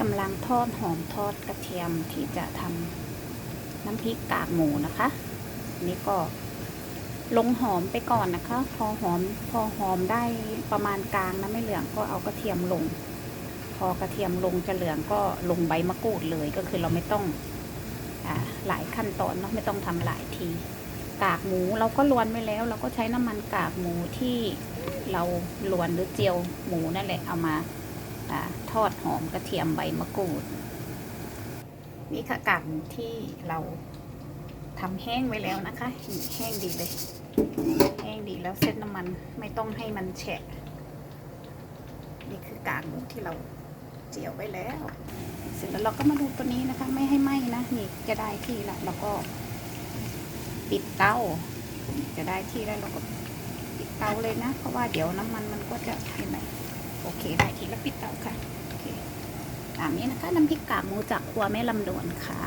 กำลังทอดหอมทอดกระเทียมที่จะทำน้ำพริกกากหมูนะคะนี่ก็ลงหอมไปก่อนนะคะ พอหอมพอหอมได้ประมาณกลางนะไม่เหลืองก็เอากระเทียมลง พอกระเทียมลงจะเหลืองก็ลงใบมะกรูดเลยก็คือเราไม่ต้องอหลายขั้นตอนเนาะไม่ต้องทำหลายที กากหมูเราก็ลวนไว้แล้ว เราก็ใช้น้ำมันกากหมูที่เราลวนหรือเจียวหมูนั่นแหละเอามา อาทอดหอมกระเทียมใบมะกรูด นี่ค่ะกากหมูที่เราทำแห้งไว้แล้วนะคะ แห้งดีเลย แห้งดีแล้วเส้นน้ำมันไม่ต้องให้มันแฉะ นี่คือกากหมูที่เราเจียวไว้แล้ว เสร็จแล้วเราก็มาดูตัวนี้นะคะ ไม่ให้ไหม้นะนี่จะได้ที่ละเราก็ปิดเตาจะได้ที่แล้วเราก็ปิดเตาเลยนะ เพราะว่าเดี๋ยวน้ำมันมันก็จะเห็นไหมโอเคได้ที่แล้วปิดเตาามนี้นะคะ น้ำพริกกากหมูจากครัวแม่ลำดวนค่ะ